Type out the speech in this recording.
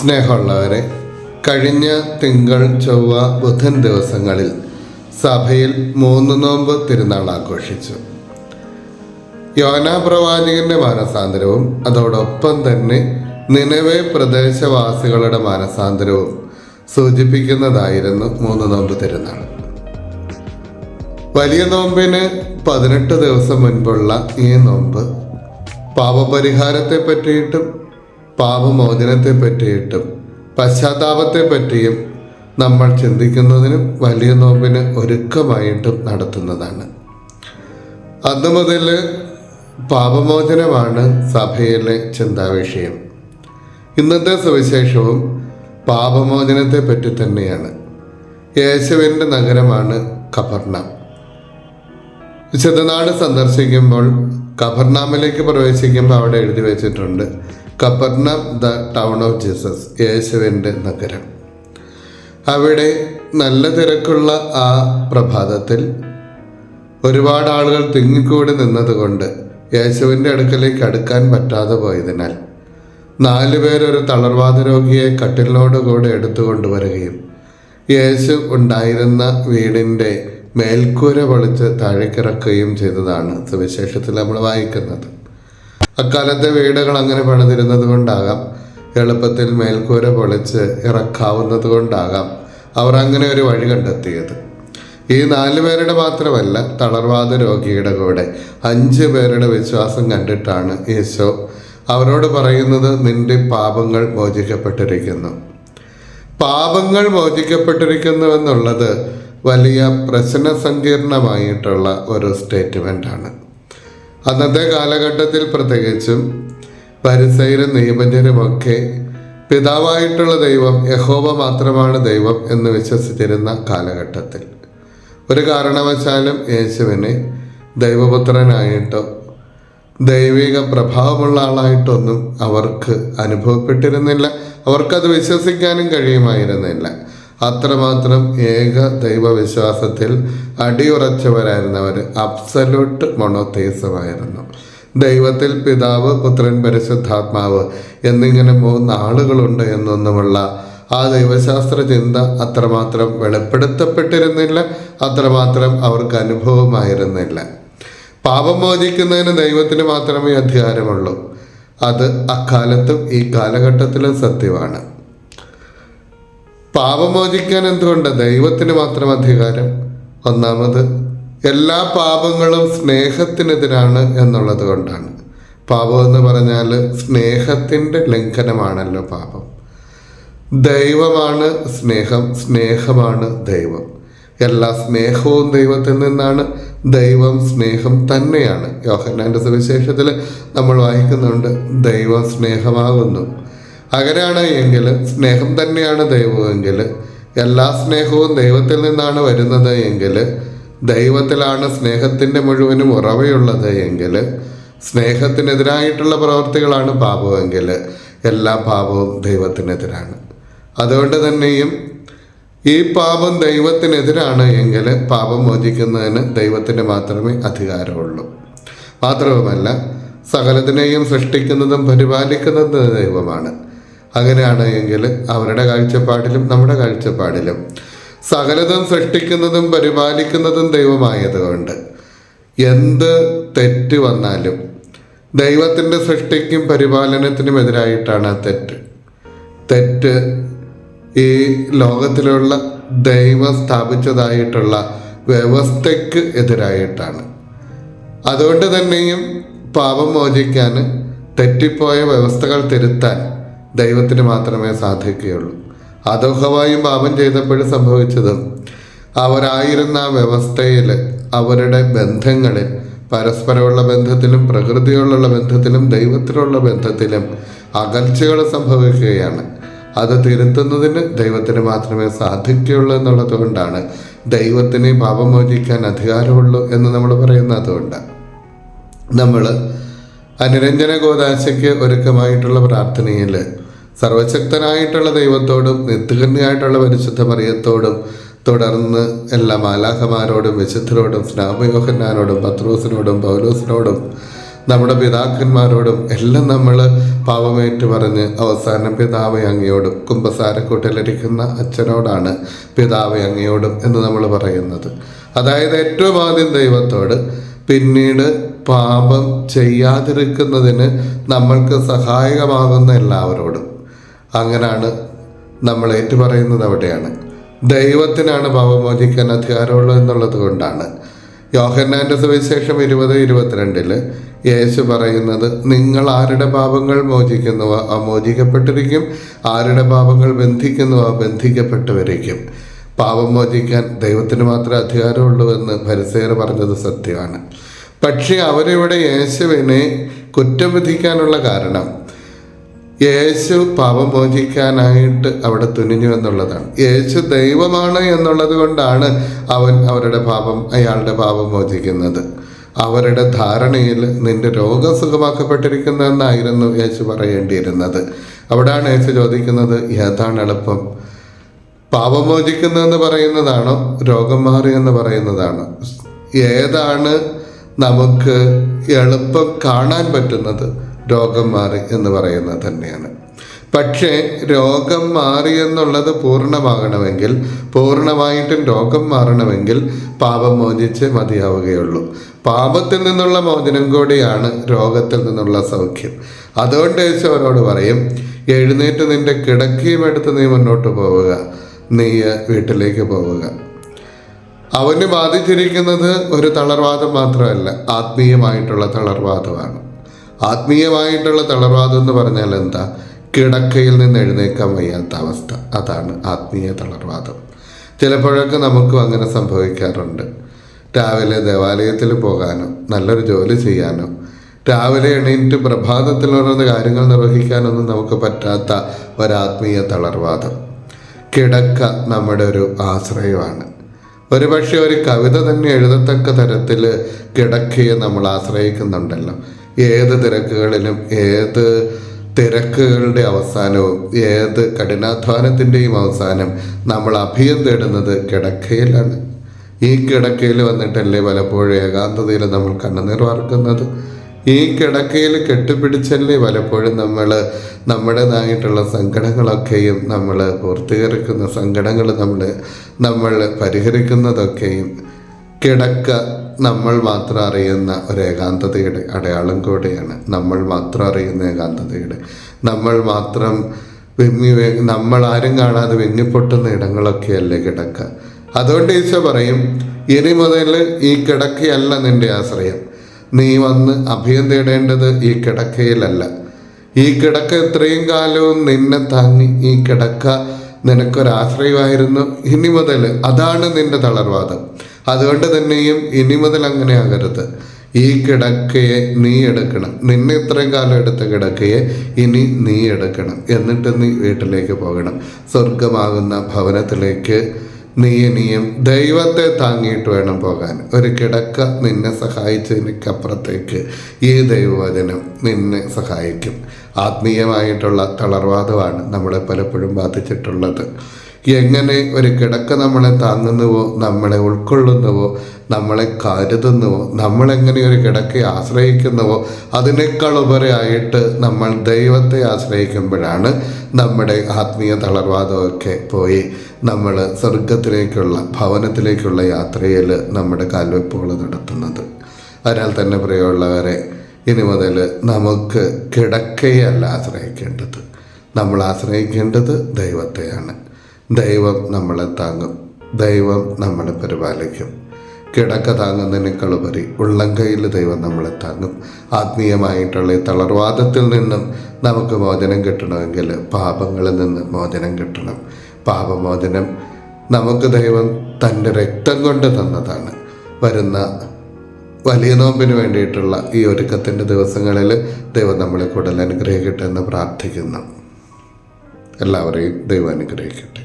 സ്നേഹമുള്ളവരെ കഴിഞ്ഞ തിങ്കൾ ചൊവ്വ ബുധൻ ദിവസങ്ങളിൽ സഭയിൽ മൂന്ന് നോമ്പ് തിരുനാൾ ആഘോഷിച്ചു. യോനാ പ്രവാചകന്റെ മാനസാന്തരവും അതോടൊപ്പം തന്നെ നിലവെ പ്രദേശവാസികളുടെ മാനസാന്തരവും സൂചിപ്പിക്കുന്നതായിരുന്നു മൂന്ന് നോമ്പ് തിരുന്നാൾ വലിയ നോമ്പിന് പതിനെട്ട് ദിവസം മുൻപുള്ള ഈ നോമ്പ് പാപപരിഹാരത്തെ പറ്റിയിട്ടും പാപമോചനത്തെ പറ്റിയിട്ടും പശ്ചാത്താപത്തെ പറ്റിയും നമ്മൾ ചിന്തിക്കുന്നതിനും വലിയ നോമ്പിന് ഒരുക്കമായിട്ടും നടത്തുന്നതാണ്. അന്നു മുതൽ പാപമോചനമാണ് സഭയിലെ ചിന്താവിഷയം. ഇന്നത്തെ സുവിശേഷവും പാപമോചനത്തെ പറ്റി തന്നെയാണ്. യേശുവിന്റെ നഗരമാണ് കപർണം വിശുദ്ധനാട് സന്ദർശിക്കുമ്പോൾ കബർനാമിലേക്ക് പ്രവേശിക്കുമ്പോൾ അവിടെ എഴുതി വെച്ചിട്ടുണ്ട് Capernaum the town of Jesus യേശുവിന്റെ നഗരം. അവിടെ നല്ല തിരക്കുള്ള ആ പ്രഭാതത്തിൽ ഒരുപാട് ആളുകൾ തിങ്ങിക്കൂടി നിന്നതുകൊണ്ട് യേശുവിന്റെ അടുക്കലേക്ക് അടുക്കാൻ പറ്റാതെ പോയതിനാൽ നാല് പേരൊരു തളർവാദ രോഗിയെ കട്ടിലിനോടുകൂടെ എടുത്തുകൊണ്ടുവരികയും യേശു ഉണ്ടായിരുന്ന വീടിന്റെ മേൽക്കൂര പൊളിച്ച് താഴേക്കിറക്കുകയും ചെയ്തതാണ് സുവിശേഷത്തിൽ നമ്മൾ വായിക്കുന്നത്. അക്കാലത്തെ വീടുകൾ അങ്ങനെ പണിതിരുന്നത് കൊണ്ടാകാം. എളുപ്പത്തിൽ മേൽക്കൂര പൊളിച്ച് ഇറക്കാവുന്നത് കൊണ്ടാകാം അവർ അങ്ങനെ ഒരു വഴി കണ്ടെത്തിയത്. ഈ നാല് പേരുടെ മാത്രമല്ല തളർവാദ രോഗിയുടെ കൂടെ അഞ്ച് പേരുടെ വിശ്വാസം കണ്ടിട്ടാണ് യേശോ അവരോട് പറയുന്നത് നിന്റെ പാപങ്ങൾ മോചിക്കപ്പെട്ടിരിക്കുന്നു. പാപങ്ങൾ മോചിക്കപ്പെട്ടിരിക്കുന്നു എന്നുള്ളത് വലിയ പ്രശ്ന സങ്കീർണമായിട്ടുള്ള ഒരു സ്റ്റേറ്റ്മെന്റാണ് അന്നത്തെ കാലഘട്ടത്തിൽ പ്രത്യേകിച്ചും പരിസൈരും നിയമജനുമൊക്കെ പിതാവായിട്ടുള്ള ദൈവം യഹോവ മാത്രമാണ് ദൈവം എന്ന് വിശ്വസിച്ചിരുന്ന കാലഘട്ടത്തിൽ. ഒരു കാരണവശാലും യേശുവിനെ ദൈവപുത്രനായിട്ടോ ദൈവിക പ്രഭാവമുള്ള ആളായിട്ടൊന്നും അവർക്ക് അനുഭവപ്പെട്ടിരുന്നില്ല. അവർക്കത് വിശ്വസിക്കാനും കഴിയുമായിരുന്നില്ല. അത്രമാത്രം ഏക ദൈവവിശ്വാസത്തിൽ അടിയുറച്ചവരായിരുന്നവർ അബ്സല്യൂട്ട് മൊണോത്തേസമായിരുന്നു ദൈവത്തിൽ പിതാവ് പുത്രൻ പരിശുദ്ധാത്മാവ് എന്നിങ്ങനെ മൂന്ന് ആളുകളുണ്ട് എന്നൊന്നുമുള്ള ആ ദൈവശാസ്ത്ര ചിന്ത അത്രമാത്രം വെളിപ്പെടുത്തപ്പെട്ടിരുന്നില്ല. അത്രമാത്രം അവർക്ക് അനുഭവമായിരുന്നില്ല. പാപം മോചിക്കുന്നതിന് ദൈവത്തിന് മാത്രമേ അധികാരമുള്ളൂ. അത് അക്കാലത്തും ഈ കാലഘട്ടത്തിലും സത്യമാണ്. പാപം മോചിക്കാൻ എന്തുകൊണ്ട് ദൈവത്തിന് മാത്രം അധികാരം? ഒന്നാമത് എല്ലാ പാപങ്ങളും സ്നേഹത്തിനെതിരാണ് എന്നുള്ളത് കൊണ്ടാണ്. പാപം എന്ന് പറഞ്ഞാൽ സ്നേഹത്തിന്റെ ലംഘനമാണല്ലോ പാപം. ദൈവമാണ് സ്നേഹം സ്നേഹമാണ് ദൈവം. എല്ലാ സ്നേഹവും ദൈവത്തിൽ നിന്നാണ് ദൈവം സ്നേഹം തന്നെയാണ്. യോഹന്നാന്റെ സുവിശേഷത്തിൽ നമ്മൾ വായിക്കുന്നുണ്ട് ദൈവം സ്നേഹമാകുന്നു. അങ്ങനെയാണ് എങ്കിൽ സ്നേഹം തന്നെയാണ് ദൈവമെങ്കിൽ എല്ലാ സ്നേഹവും ദൈവത്തിൽ നിന്നാണ് വരുന്നത് എങ്കിൽ ദൈവത്തിലാണ് സ്നേഹത്തിന്റെ മുഴുവനും ഉറവയുള്ളത് എങ്കിൽ സ്നേഹത്തിനെതിരായിട്ടുള്ള പ്രവർത്തികളാണ് പാപമെങ്കിൽ എല്ലാ പാപവും ദൈവത്തിനെതിരാണ്. അതുകൊണ്ട് തന്നെയും ഈ പാപം ദൈവത്തിനെതിരാണ് എങ്കിൽ പാപം മോചിക്കുന്നതിന് ദൈവത്തിന് മാത്രമേ അധികാരമുള്ളൂ. മാത്രവുമല്ല സകലത്തിനെയും സൃഷ്ടിക്കുന്നതും പരിപാലിക്കുന്നതും ദൈവമാണ്. അങ്ങനെയാണ് എങ്കിൽ അവരുടെ കാഴ്ചപ്പാടിലും നമ്മുടെ കാഴ്ചപ്പാടിലും സകലതും സൃഷ്ടിക്കുന്നതും പരിപാലിക്കുന്നതും ദൈവമായതുകൊണ്ട് എന്ത് തെറ്റ് വന്നാലും ദൈവത്തിന്റെ സൃഷ്ടിക്കും പരിപാലനത്തിനും എതിരായിട്ടാണ് ആ തെറ്റ്. തെറ്റ് ഈ ലോകത്തിലുള്ള ദൈവം സ്ഥാപിച്ചതായിട്ടുള്ള വ്യവസ്ഥയ്ക്ക് എതിരായിട്ടാണ്. അതുകൊണ്ട് തന്നെയും പാപം മോചിക്കാൻ തെറ്റിപ്പോയ വ്യവസ്ഥകൾ തിരുത്താൻ ദൈവത്തിന് മാത്രമേ സാധിക്കുകയുള്ളൂ. അതോഹവായും പാപം ചെയ്തപ്പോഴും സംഭവിച്ചതും അവരായിരുന്ന ആ വ്യവസ്ഥയിൽ അവരുടെ ബന്ധങ്ങളിൽ പരസ്പരമുള്ള ബന്ധത്തിലും പ്രകൃതിയോടുള്ള ബന്ധത്തിലും ദൈവത്തിലുള്ള ബന്ധത്തിലും അകൽച്ചകൾ സംഭവിക്കുകയാണ്. അത് തിരുത്തുന്നതിന് ദൈവത്തിന് മാത്രമേ സാധിക്കുകയുള്ളൂ എന്നുള്ളത് കൊണ്ടാണ്. ദൈവത്തിന് പാപം മോചിക്കാൻ അധികാരമുള്ളൂ എന്ന് നമ്മൾ പറയുന്നത് അതുകൊണ്ടാണ് നമ്മൾ അനുരഞ്ജന ഗോദാശയ്ക്ക് ഒരുക്കമായിട്ടുള്ള പ്രാർത്ഥനയിൽ സർവശക്തനായിട്ടുള്ള ദൈവത്തോടും നിത്യകന്യായിട്ടുള്ള പരിശുദ്ധ മറിയത്തോടും തുടർന്ന് എല്ലാ മാലാഖമാരോടും വിശുദ്ധരോടും സ്നാപയോഹന്നാനോടും പത്രോസിനോടും പൗലോസിനോടും നമ്മുടെ പിതാക്കന്മാരോടും എല്ലാം നമ്മൾ പാവമേറ്റ് പറഞ്ഞ് അവസാനം പിതാവ് അങ്ങയോടും കുംഭസാരക്കൂട്ടിലിരിക്കുന്ന അച്ഛനോടാണ് പിതാവ് അങ്ങയോടും എന്ന് നമ്മൾ പറയുന്നത്. അതായത് ഏറ്റവും ആദ്യം ദൈവത്തോട് പിന്നീട് പാപം ചെയ്യാതിരിക്കുന്നതിന് നമ്മൾക്ക് സഹായകമാകുന്ന എല്ലാവരോടും. അങ്ങനാണ് നമ്മൾ ഏറ്റുപറയുന്നത് അവിടെയാണ്. ദൈവത്തിനാണ് പാപമോചിക്കാൻ അധികാരമുള്ളത് എന്നുള്ളത് കൊണ്ടാണ്. യോഹന്നാന്റെ സുവിശേഷം ഇരുപത് ഇരുപത്തിരണ്ടിൽ യേശു പറയുന്നത് നിങ്ങൾ ആരുടെ പാപങ്ങൾ മോചിക്കുന്നുവോ? ആ മോചിക്കപ്പെട്ടിരിക്കും. ആരുടെ പാപങ്ങൾ ബന്ധിക്കുന്നുവോ? ആ ബന്ധിക്കപ്പെട്ടുവരിക്കും. പാപം മോചിക്കാൻ ദൈവത്തിന് മാത്രമേ അധികാരമുള്ളൂ എന്ന് പരിസേർ പറഞ്ഞത് സത്യമാണ്. പക്ഷേ അവരിവിടെ യേശുവിനെ കുറ്റം വിധിക്കാനുള്ള കാരണം യേശു പാപം മോചിക്കാനായിട്ട് അവിടെ തുനിഞ്ഞു എന്നുള്ളതാണ്. യേശു ദൈവമാണ് എന്നുള്ളത് കൊണ്ടാണ് അവൻ അവരുടെ പാപം അയാളുടെ പാപം മോചിക്കുന്നത്. അവരുടെ ധാരണയിൽ നിന്റെ രോഗം സുഖമാക്കപ്പെട്ടിരിക്കുന്നു എന്നായിരുന്നു യേശു പറയേണ്ടിയിരുന്നത്. അവിടെയാണ് യേശു ചോദിക്കുന്നത് ഏതാണ് എളുപ്പം? പാപമോചിക്കുന്നതെന്ന് പറയുന്നതാണോ രോഗം മാറി എന്ന് പറയുന്നതാണോ? ഏതാണ് നമുക്ക് എളുപ്പം കാണാൻ പറ്റുന്നത് രോഗം മാറി എന്ന് പറയുന്നത് തന്നെയാണ്. പക്ഷേ രോഗം മാറി എന്നുള്ളത് പൂർണമാകണമെങ്കിൽ പൂർണമായിട്ടും രോഗം മാറണമെങ്കിൽ പാപം മോചിച്ച് മതിയാവുകയുള്ളൂ. പാപത്തിൽ നിന്നുള്ള മോചനം കൂടിയാണ് രോഗത്തിൽ നിന്നുള്ള സൗഖ്യം. അതുകൊണ്ട് യേശു അവരോട് പറയും എഴുന്നേറ്റ് നിന്റെ കിടക്കയും എടുത്ത് നീ മുന്നോട്ട് പോവുക. നീ വീട്ടിലേക്ക് പോവുക. അവന് ബാധിച്ചിരിക്കുന്നത് ഒരു തളർവാദം മാത്രമല്ല ആത്മീയമായിട്ടുള്ള തളർവാദമാണ്. ആത്മീയമായിട്ടുള്ള തളർവാദം എന്ന് പറഞ്ഞാൽ എന്താ? കിടക്കയിൽ നിന്ന് എഴുന്നേക്കാൻ വയ്യാത്ത അവസ്ഥ. അതാണ് ആത്മീയ തളർവാദം. ചിലപ്പോഴൊക്കെ നമുക്കും അങ്ങനെ സംഭവിക്കാറുണ്ട്. രാവിലെ ദേവാലയത്തിൽ പോകാനോ നല്ലൊരു ജോലി ചെയ്യാനോ രാവിലെ എണീറ്റ് പ്രഭാതത്തിൽ ഓരോന്ന് കാര്യങ്ങൾ നിർവഹിക്കാനൊന്നും നമുക്ക് പറ്റാത്ത ഒരാത്മീയ തളർവാദം. കിടക്ക നമ്മുടെ ഒരു ആശ്രയമാണ്. ഒരുപക്ഷെ ഒരു കവിത തന്നെ എഴുതത്തക്ക തരത്തിൽ കിടക്കയെ നമ്മൾ ആശ്രയിക്കുന്നുണ്ടല്ലോ. ഏത് തിരക്കുകളിലും ഏത് തിരക്കുകളുടെ അവസാനവും ഏത് കഠിനാധ്വാനത്തിന്റെയും അവസാനം നമ്മൾ അഭയം തേടുന്നത് കിടക്കയിലാണ്. ഈ കിടക്കയിൽ വന്നിട്ടല്ലേ പലപ്പോഴും ഏകാന്തതയിൽ നമ്മൾ കണ്ണുനീർ വാർക്കുന്നത്? ഈ കിടക്കയിൽ കെട്ടിപ്പിടിച്ചല്ലേ പലപ്പോഴും നമ്മൾ നമ്മുടേതായിട്ടുള്ള സങ്കടങ്ങളൊക്കെയും നമ്മൾ പൂർത്തീകരിക്കുന്ന സങ്കടങ്ങൾ നമ്മൾ നമ്മൾ പരിഹരിക്കുന്നതൊക്കെയും കിടക്ക നമ്മൾ മാത്രം അറിയുന്ന ഒരു ഏകാന്തതയുടെ അടയാളം കൂടെയാണ്. നമ്മൾ മാത്രം അറിയുന്ന ഏകാന്തതയുടെ. നമ്മൾ മാത്രം വിങ്ങി നമ്മൾ ആരും കാണാതെ വിങ്ങിപ്പൊട്ടുന്ന ഇടങ്ങളൊക്കെയല്ലേ കിടക്ക. അതുകൊണ്ട് ഈശോ പറയും ഇനി മുതൽ ഈ കിടക്കയല്ല നിന്റെ ആശ്രയം. നീ വന്ന് അഭയം തേടേണ്ടത് ഈ കിടക്കയിലല്ല. ഈ കിടക്ക ഇത്രയും കാലവും നിന്നെ താങ്ങി ഈ കിടക്ക നിനക്കൊരാശ്രയമായിരുന്നു. ഇനി മുതൽ അതാണ് നിന്റെ തളർവാദം. അതുകൊണ്ട് തന്നെയും ഇനി മുതൽ അങ്ങനെ ആകരുത്. ഈ കിടക്കയെ നീ എടുക്കണം. നിന്നെ ഇത്രയും കാലം എടുത്ത കിടക്കയെ ഇനി നീ എടുക്കണം. എന്നിട്ട് നീ വീട്ടിലേക്ക് പോകണം. സ്വർഗമാകുന്ന ഭവനത്തിലേക്ക് നീ ഇനിയും ദൈവത്തെ താങ്ങിയിട്ട് വേണം പോകാൻ. ഒരു കിടക്ക നിന്നെ സഹായിച്ചതിനപ്പുറത്തേക്ക് ഈ ദൈവവചനം നിന്നെ സഹായിക്കും. ആത്മീയമായിട്ടുള്ള തളർവാദമാണ് നമ്മളെ പലപ്പോഴും ബാധിച്ചിട്ടുള്ളത്. എങ്ങനെ ഒരു കിടക്ക നമ്മളെ താങ്ങുന്നുവോ നമ്മളെ ഉൾക്കൊള്ളുന്നുവോ നമ്മളെ കരുതുന്നുവോ നമ്മളെങ്ങനെ ഒരു കിടക്കയെ ആശ്രയിക്കുന്നുവോ അതിനേക്കാൾ ഉപരിയായിട്ട് നമ്മൾ ദൈവത്തെ ആശ്രയിക്കുമ്പോഴാണ് നമ്മുടെ ആത്മീയ തളർവാദമൊക്കെ പോയി. നമ്മൾ സ്വർഗത്തിലേക്കുള്ള ഭവനത്തിലേക്കുള്ള യാത്രയിൽ നമ്മുടെ കാൽവെപ്പുകൾ നടത്തുന്നത്. അതിനാൽ തന്നെ പ്രിയമുള്ളവരെ ഇനി മുതൽ നമുക്ക് കിടക്കയല്ല ആശ്രയിക്കേണ്ടത്. നമ്മൾ ആശ്രയിക്കേണ്ടത് ദൈവത്തെയാണ്. ദൈവം നമ്മളെ താങ്ങും. ദൈവം നമ്മളെ പരിപാലിക്കും. കിടക്ക താങ്ങുന്നതിനേക്കാളുപരി ഉള്ളംകൈയിൽ ദൈവം നമ്മളെ താങ്ങും. ആത്മീയമായിട്ടുള്ള തളർവാദത്തിൽ നിന്നും നമുക്ക് മോചനം കിട്ടണമെങ്കിൽ പാപങ്ങളിൽ നിന്ന് മോചനം കിട്ടണം. പാപമോചനം നമുക്ക് ദൈവം തന്റെ രക്തം കൊണ്ട് തന്നതാണ്. വരുന്ന വലിയ നോമ്പിന് വേണ്ടിയിട്ടുള്ള ഈ ഒരുക്കത്തിന്റെ ദിവസങ്ങളിൽ ദൈവം നമ്മളെ കൂടുതൽ അനുഗ്രഹിക്കട്ടെ എന്ന് പ്രാർത്ഥിക്കുന്നു. എല്ലാവരെയും ദൈവം അനുഗ്രഹിക്കട്ടെ.